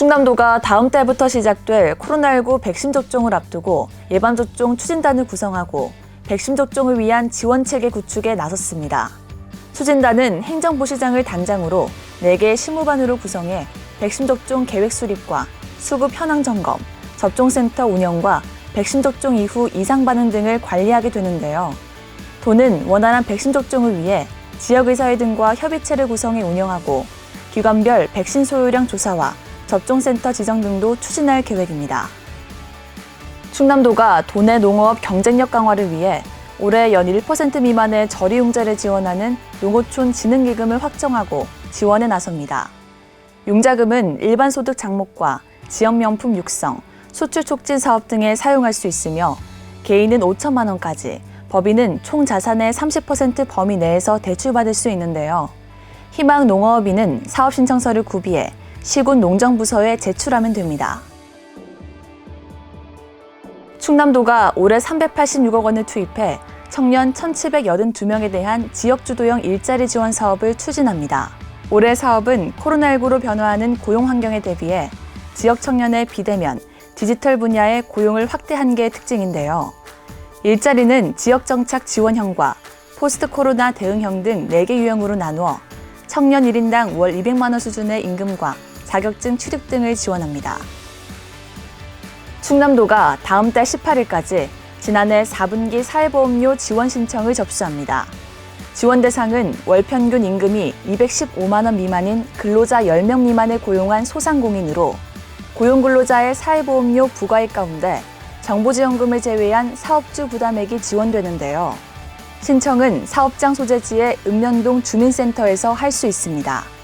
충남도가 다음 달부터 시작될 코로나19 백신 접종을 앞두고 예방접종 추진단을 구성하고 백신 접종을 위한 지원 체계 구축에 나섰습니다. 추진단은 행정부시장을 단장으로 4개의 실무반으로 구성해 백신 접종 계획 수립과 수급 현황 점검, 접종센터 운영과 백신 접종 이후 이상 반응 등을 관리하게 되는데요. 도는 원활한 백신 접종을 위해 지역의사회 등과 협의체를 구성해 운영하고 기관별 백신 소요량 조사와 접종센터 지정 등도 추진할 계획입니다. 충남도가 도내 농어업 경쟁력 강화를 위해 올해 연 1% 미만의 저리융자를 지원하는 농어촌 진흥기금을 확정하고 지원에 나섭니다. 융자금은 일반 소득 장목과 지역 명품 육성, 수출 촉진 사업 등에 사용할 수 있으며 개인은 5천만 원까지, 법인은 총 자산의 30% 범위 내에서 대출받을 수 있는데요. 희망 농어업인은 사업 신청서를 구비해 시군 농정부서에 제출하면 됩니다. 충남도가 올해 386억 원을 투입해 청년 1,782명에 대한 지역주도형 일자리 지원 사업을 추진합니다. 올해 사업은 코로나19로 변화하는 고용 환경에 대비해 지역 청년의 비대면, 디지털 분야의 고용을 확대한 게 특징인데요. 일자리는 지역 정착 지원형과 포스트 코로나 대응형 등 4개 유형으로 나누어 청년 1인당 월 200만 원 수준의 임금과 자격증 취득 등을 지원합니다. 충남도가 다음 달 18일까지 지난해 4분기 사회보험료 지원 신청을 접수합니다. 지원 대상은 월 평균 임금이 215만 원 미만인 근로자 10명 미만을 고용한 소상공인으로 고용 근로자의 사회보험료 부과액 가운데 정보지원금을 제외한 사업주 부담액이 지원되는데요. 신청은 사업장 소재지의 읍면동 주민센터에서 할 수 있습니다.